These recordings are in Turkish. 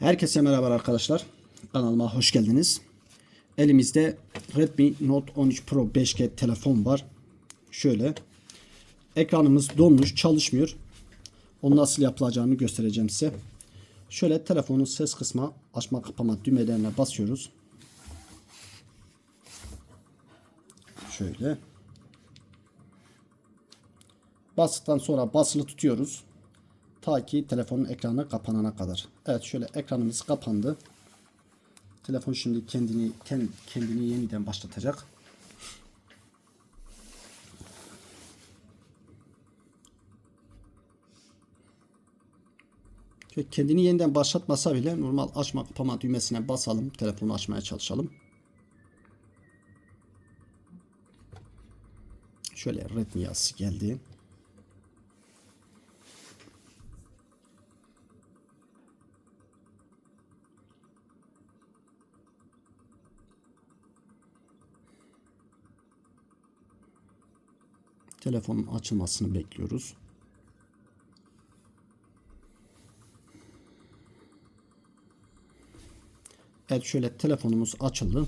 Herkese merhaba arkadaşlar. Kanalıma hoş geldiniz. Elimizde Redmi Note 13 Pro 5G telefon var. Şöyle. Ekranımız donmuş, çalışmıyor. Onu nasıl yapılacağını göstereceğim size. Şöyle telefonun ses kısma, açma kapama düğmelerine basıyoruz. Şöyle. Bastıktan sonra basılı tutuyoruz. Ta ki telefonun ekranı kapanana kadar. Evet şöyle ekranımız kapandı. Telefon şimdi kendini kend- kendini yeniden başlatacak. Kendini yeniden başlatmasa bile normal açma kapama düğmesine basalım. Telefonu açmaya çalışalım. Şöyle Redmi yazısı geldi. Telefonun açılmasını bekliyoruz. Evet şöyle telefonumuz açıldı.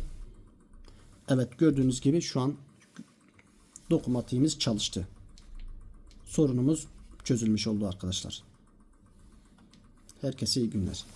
Evet gördüğünüz gibi şu an dokunmatiğimiz çalıştı. Sorunumuz çözülmüş oldu arkadaşlar. Herkese iyi günler.